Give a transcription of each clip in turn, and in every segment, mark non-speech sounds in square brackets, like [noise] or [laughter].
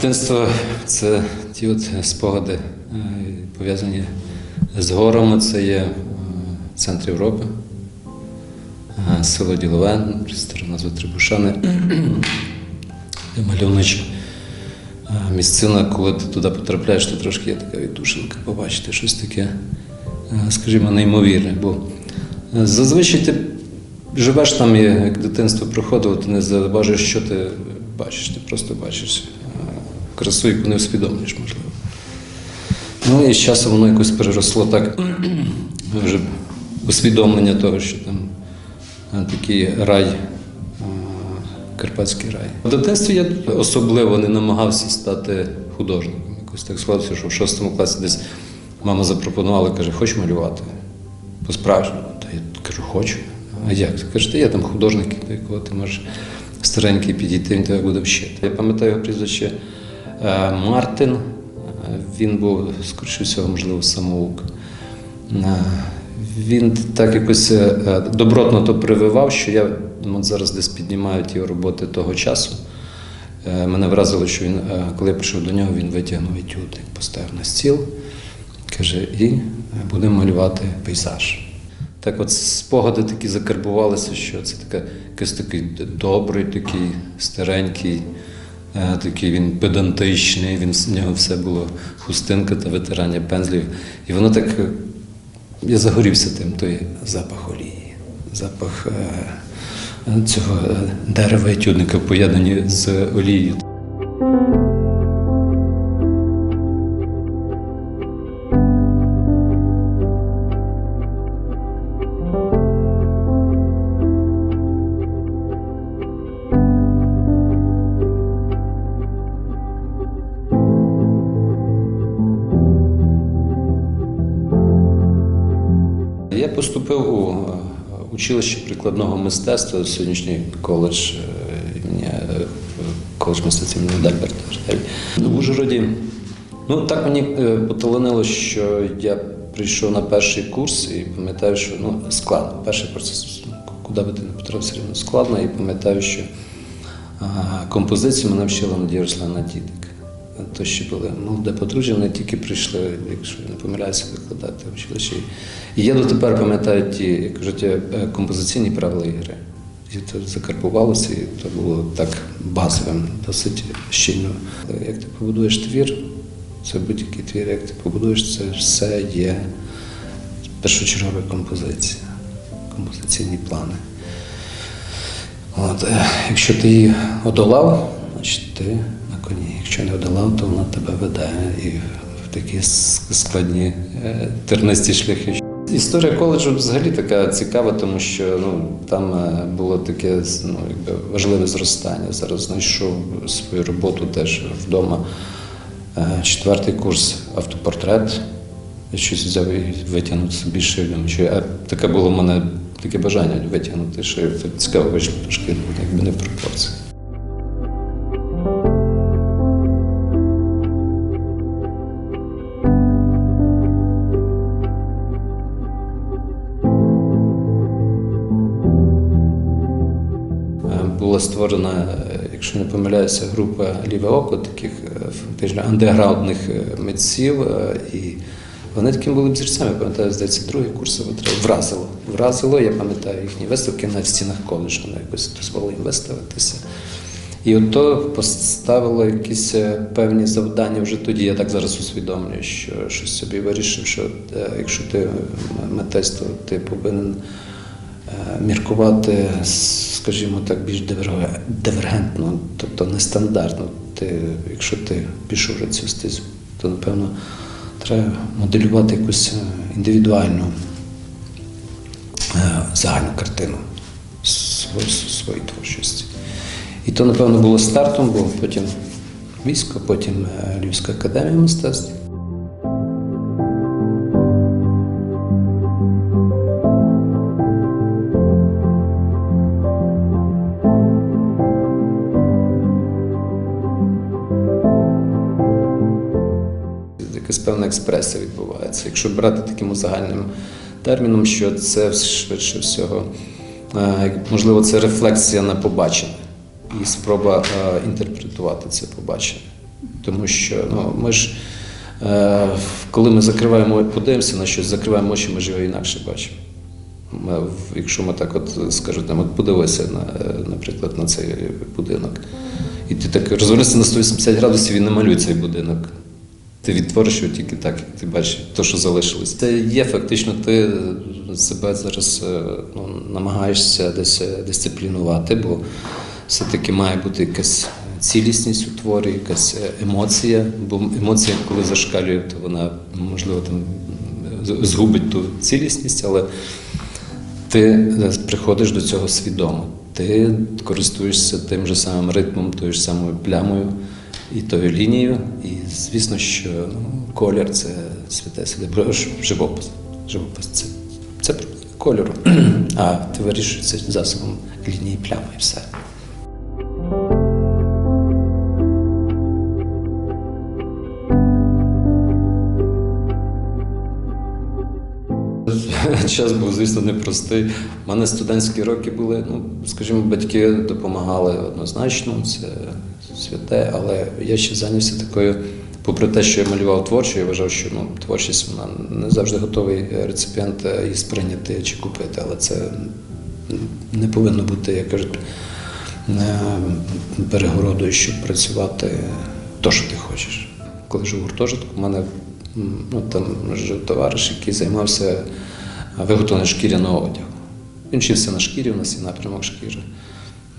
Дитинство це ті от спогади, е, пов'язані з горами. Це є е, центр Європи, е, село Ділове, сторона назва Трибушани, [clears throat] мальовнича місцина, коли ти туди потрапляєш, то трошки є така віддушинка, побачити щось таке, скажімо, неймовірне. Бо зазвичай ти живеш там, як дитинство проходило, ти не заважиш, що ти бачиш, ти просто бачиш красу, яку не усвідомлюєш, можливо. Ну і з часом воно якось переросло так [clears throat] вже усвідомлення того, що там е, такий рай, е, карпатський рай. В дитинстві я особливо не намагався стати художником. Якось так склалося, що в шостому класі десь мама запропонувала, каже, хочеш малювати? По-справжньому. Та я кажу, хочу. А як? Каже, є там художник, до якого ти можеш старенький підійти, він тебе буде вчити. Я пам'ятаю його прізвище Мартин. Е, Він був, скоріше всього, можливо, самоук. Е, Він так якось е, добротно то прививав, що я ну, от зараз десь піднімаю ті роботи того часу. Е, Мене вразило, що він, е, коли я прийшов до нього, він витягнув етюд, поставив на стіл, каже, і е, будемо малювати пейзаж. Так от спогади такі закарбувалися, що це така, якийсь такий добрий, такий старенький, е, такий він педантичний, він, в нього все було хустинка та витирання пензлів. І воно так, е, я загорівся тим, той запах олії, запах е, цього е, дерева етюдника тюдника, поєднані з олією. Училище прикладного мистецтва, сьогоднішній коледж е, імені е, коледж мистецтва імені Дальберта. Житель. В Ужгороді. Ну так мені е, поталанило, що я прийшов на перший курс і пам'ятаю, що ну, складно. Перший ну, куди би ти не потрапив, все рівно складно. І пам'ятаю, що композицію мене вчила Надія Руслана Дідик. То ще були молоде подружжя, вони тільки прийшли, якщо не помиляюся, викладати в училищі. І я дотепер пам'ятаю ті, як кажуть, е, композиційні правила ігри. І це закарбувалося, і це було так базовим, досить щільно. Як ти побудуєш твір, це будь-який твір, як ти побудуєш, це все є першочергова композиція, композиційні плани. От, е, якщо ти її одолав, значить ти коні. Якщо не одолав, то вона тебе веде і в такі складні е, тернисті шляхи. Історія коледжу взагалі така цікава, тому що ну, там е, було таке ну, якби важливе зростання. Зараз знайшов свою роботу теж вдома. Е, Четвертий курс автопортрет. Я щось взяв і витягнути собі шию. Що таке було в мене таке бажання витягнути шию. Це цікаво вийшло трошки, якби не в пропорції. Створена, е, якщо не помиляюся, група Ліве око, таких е, фактично андеграундних е, митців. І вони такими були взірцями. Я пам'ятаю, здається, другий курс вразило. Вразило, я пам'ятаю їхні виставки на стінах коледжу, вони якось дозволили їм виставитися. І от то поставило якісь певні завдання вже тоді. Я так зараз усвідомлюю, що щось собі вирішив, що якщо ти митець, то ти повинен міркувати, скажімо так, більш дивер- дивергентно, тобто нестандартно. Ти, якщо ти пішов вже цю стезю, то напевно треба моделювати якусь е, індивідуальну е, загальну картину своєї, творчості. І то, напевно, було стартом, бо потім військо, потім е, Львівська академія мистецтв. Експресія відбувається. Якщо брати таким загальним терміном, що це швидше всього, е, можливо, це рефлексія на побачене і спроба е, інтерпретувати це побачене. Тому що ну, ми ж, е, коли ми закриваємо, подивимося на щось, закриваємо очі, ми ж його інакше бачимо. Ми, якщо ми так от скажу, подивися, на, наприклад, на цей будинок, і ти так розвернешся на 180 градусів і намалюй цей будинок. Ти відтвориш його тільки так, як ти бачиш, те, що залишилось. Це є фактично, ти себе зараз е, ну, намагаєшся десь е, дисциплінувати, бо все-таки має бути якась цілісність у творі, якась е, емоція. Бо емоція, коли зашкалює, то вона можливо там згубить ту цілісність, але ти е, приходиш до цього свідомо. Ти користуєшся тим же самим ритмом, тою ж самою плямою і тою лінією. І звісно, що ну, колір це святе ж живопис. Живопис це, це кольору. [clears throat] А ти вирішуєш це засобом лінії плями і все. [laughs] Час був, звісно, непростий. У мене студентські роки були, ну, скажімо, батьки допомагали однозначно, це святе, але я ще зайнявся такою, попри те, що я малював творчо, я вважав, що ну, творчість вона не завжди готовий реципієнт е, її сприйняти чи купити, але це не повинно бути, як кажуть, е, перегородою, щоб працювати то, що ти хочеш. Коли жив у гуртожитку, у мене ну, там жив товариш, який займався виготовленням шкіряного одягу. Він вчився на шкірі, у нас є напрямок шкіри.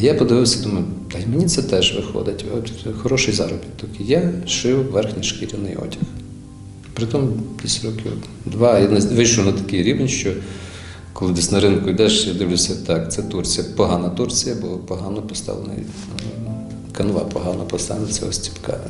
Я подивився, думаю, та й мені це теж виходить. От хороший заробіток. Я шив верхній шкіряний одяг. Притом десь років два я вийшов на такий рівень, що коли десь на ринку йдеш, я дивлюся, так, це Турція, погана Турція, бо погано поставлений е, канва, погано поставлена цього стіпка.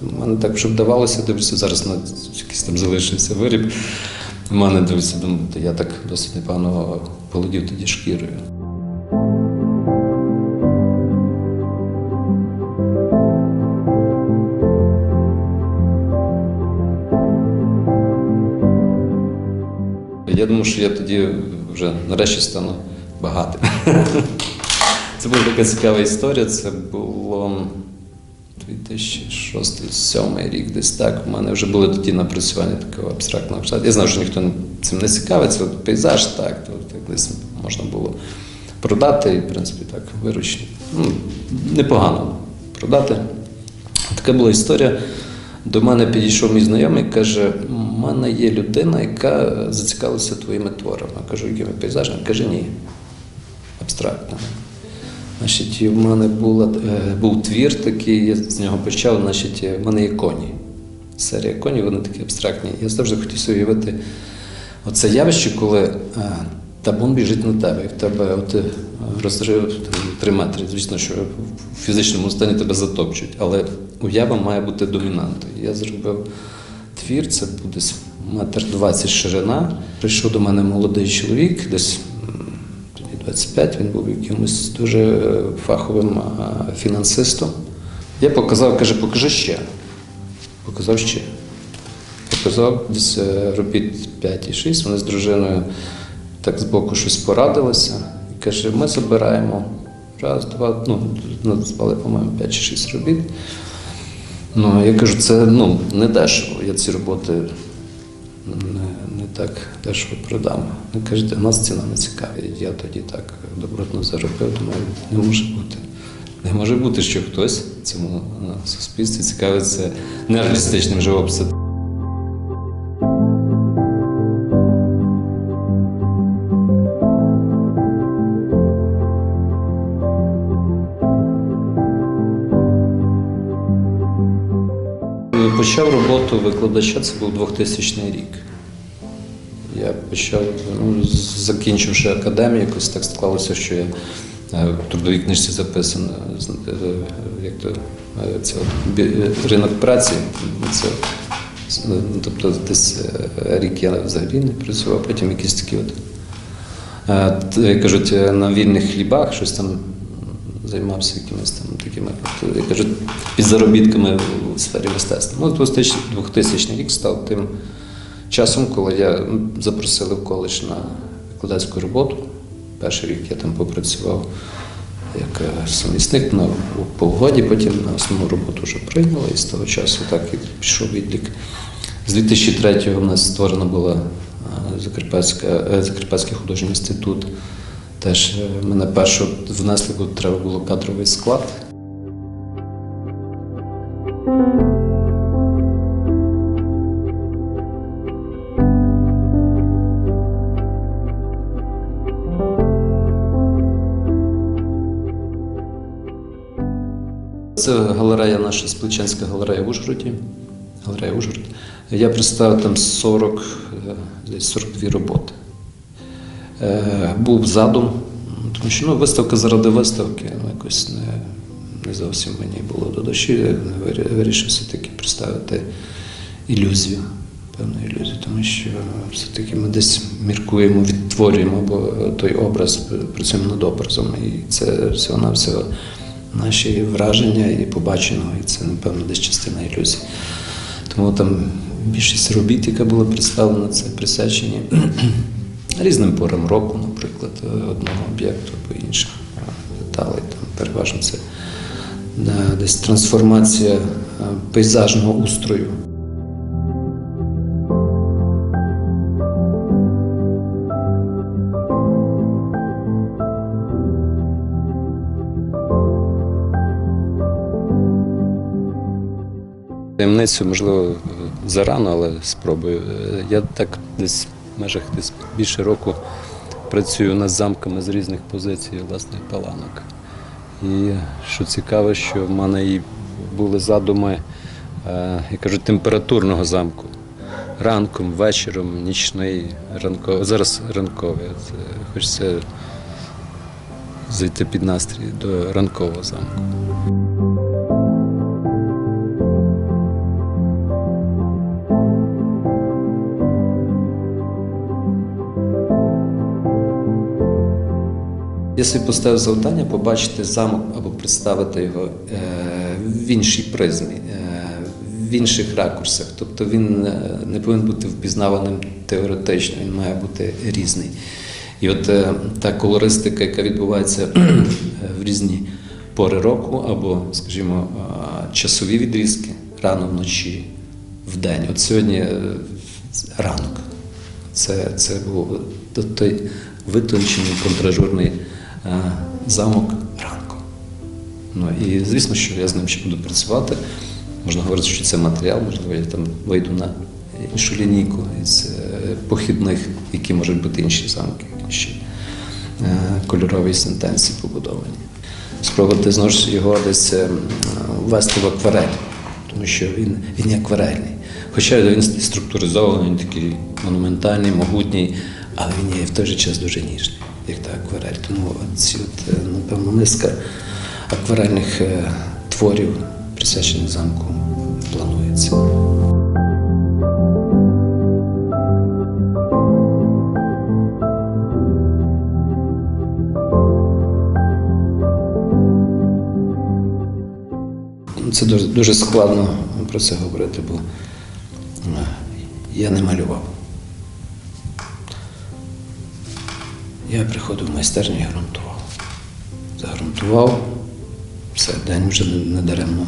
В мене так вже вдавалося, дивлюся, зараз на якийсь там залишився виріб. У мене дивлюся, думаю, я так досить непогано володів тоді шкірою. Тоді вже нарешті стану багатим. [laughs] Це була така цікава історія. Це було 2006-2007 рік, десь так. У мене вже були тоді напрацювання такого абстрактного штату. Я знав, що ніхто цим не цікавиться. От пейзаж, так, то так десь можна було продати і, в принципі, так, виручні. Ну, непогано продати. Така була історія. До мене підійшов мій знайомий і каже: мене є людина, яка зацікавилася твоїми творами. Кажу, якими пейзажами? Каже, ні. Абстрактно. Значить, в мене була, е, був твір такий, я з нього почав, значить, в мене є коні. Серія коні, вони такі абстрактні. Я завжди хотів собі уявити оце явище, коли е, табун біжить на тебе, і в тебе от, е, розрив 3 метри. Звісно, що в фізичному стані тебе затопчуть, але уява має бути домінантою. Я зробив твір, це буде метр 20 ширина. Прийшов до мене молодий чоловік, десь 25, він був якимось дуже е, фаховим фінансистом. Я показав, каже, покажи ще. Показав ще. Показав десь е, робіт 5 і 6, вони з дружиною так збоку щось порадилися. І каже, ми забираємо раз, два, ну, назвали, по-моєму, 5 чи 6 робіт. Ну, я кажу, це ну, не дешево. Я ці роботи не, не так дешево продам. Він кажете, нас ціна не цікава. Я тоді так добротно заробив, думаю, не може бути. Не може бути, що хтось цьому е, суспільстві цікавиться нереалістичним живописом. Почав роботу викладача, це був 2000 рік. Я почав, ну, закінчивши академію, якось так склалося, що я е, в трудовій книжці записано, е, як то, е, це ринок праці. Це, ну, тобто десь рік я взагалі не працював, потім якісь такі от, кажуть, на вільних хлібах щось там займався якимись там такими, от, як кажуть, підзаробітками у сфері мистецтва. Ну, 2000 2000 рік став тим часом, коли я запросили в коледж на викладацьку роботу. Перший рік я там попрацював. як е, сумісник на по угоді, потім на основну роботу вже прийняли, і з того часу так і пішов відлік. З 2003-го в нас створена була е, Закарпатська, е, Закарпатський художній інститут. Теж е, мене першу внесли, бо треба було кадровий склад. Це галерея наша Сплеченська галерея в Ужгороді. Галерея Ужгород. Я представив там 40, е, десь 42 роботи. Е, Був задум, тому що ну, виставка заради виставки ну, якось не, не зовсім мені було до душі. Я Вирішив все-таки представити ілюзію, певну ілюзію, тому що все-таки ми десь міркуємо, відтворюємо або той образ, працюємо над образом. І це всього-навсього наші враження і побаченого, і це, напевно, десь частина ілюзії. Тому там більшість робіт, яка була представлена, це присвячені різним порам року, наприклад, одного об'єкту або інших деталей. Там переважно це десь трансформація е, пейзажного устрою. Таємницю, можливо, зарано, але спробую. Е, Я так десь в межах більше року працюю над замками з різних позицій власних паланок. І що цікаво, що в мене і були задуми, е, як кажуть, температурного замку. Ранком, вечором, нічний, ранковий. Зараз ранковий. Е, Хочеться зайти під настрій до ранкового замку. Я собі поставив завдання побачити замок або представити його е, в іншій призмі, е, в інших ракурсах. Тобто він е, не повинен бути впізнаваним теоретично, він має бути різний. І от та колористика, яка відбувається [clears throat] в різні пори року, або, скажімо, часові відрізки рано вночі, вдень. От сьогодні ранок. Це, це був той витончений контражурний замок ранку. Ну і звісно, що я з ним ще буду працювати. Можна говорити, що це матеріал, можливо, я там вийду на іншу лінійку із е, похідних, які можуть бути інші замки, інші е, кольорові сентенції побудовані. Спробувати знову ж його десь е, ввести в акварель, тому що він, він є акварельний. Хоча він структуризований, він такий монументальний, могутній, але він є в той же час дуже ніжний, як та акварель. Тому ці, от, е, напевно, низка акварельних е, творів, присвячених замку, планується. Це дуже, дуже складно про це говорити, бо е, я не малював. Я приходив в майстерню і ґрунтував. Загрунтував, все, день вже не- даремно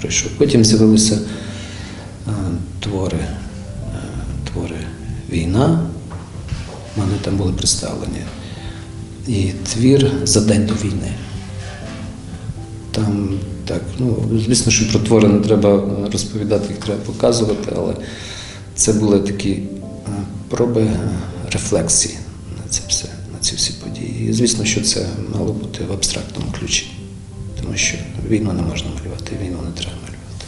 пройшов. Потім з'явилися е, твори, е, твори війна. У мене там були представлені. І твір за день до війни. Там так, ну звісно, що про твори не треба розповідати, їх треба показувати, але це були такі е, проби рефлексії на це все, ці всі події. І звісно, що це мало бути в абстрактному ключі, тому що війну не можна малювати, війну не треба малювати.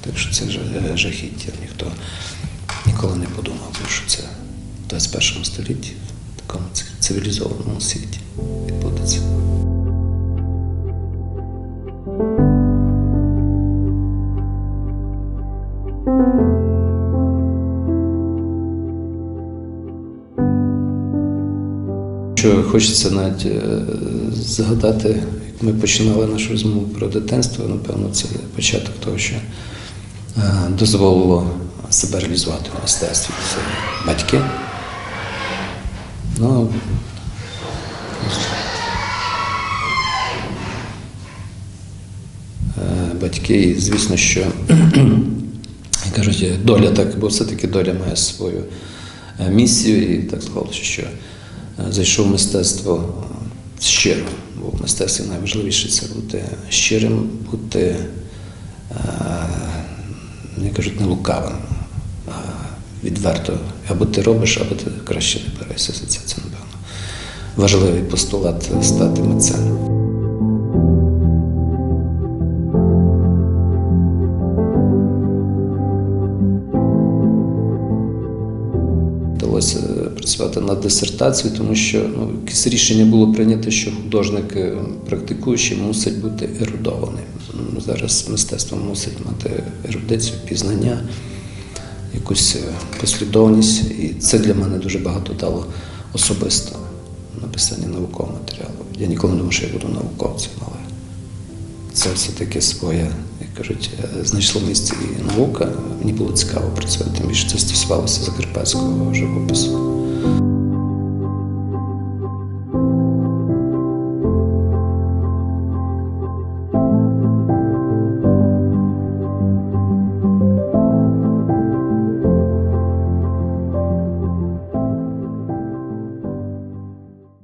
Так що це жа- жахіття. Ніхто ніколи не подумав, що це в 21 столітті, в такому цивілізованому світі відбудеться. що хочеться навіть е, згадати, як ми починали нашу розмову про дитинство, напевно, це початок того, що е, дозволило себе реалізувати в мистецтві. Це батьки. Ну, е, Батьки, і звісно, що [clears throat] кажуть, доля так, бо все-таки доля має свою місію, і так склалося, що зайшов в мистецтво е, щиро. Бо в мистецтві найважливіше це бути щирим, бути, не як кажуть, не лукавим, а відверто. Або ти робиш, або ти краще не берешся за це. Це, напевно, важливий постулат стати митцем. Працювати над дисертацією, тому що ну, якесь рішення було прийнято, що художник е, практикуючий мусить бути ерудованим. Ну, Зараз мистецтво мусить мати ерудицію, пізнання, якусь е, послідовність. І це для мене дуже багато дало особисто написання наукового матеріалу. Я ніколи не думав, що я буду науковцем, але це все-таки своє, кажуть, е, знайшло місце і наука. Мені було цікаво працювати, тим більше це стосувалося закарпатського живопису.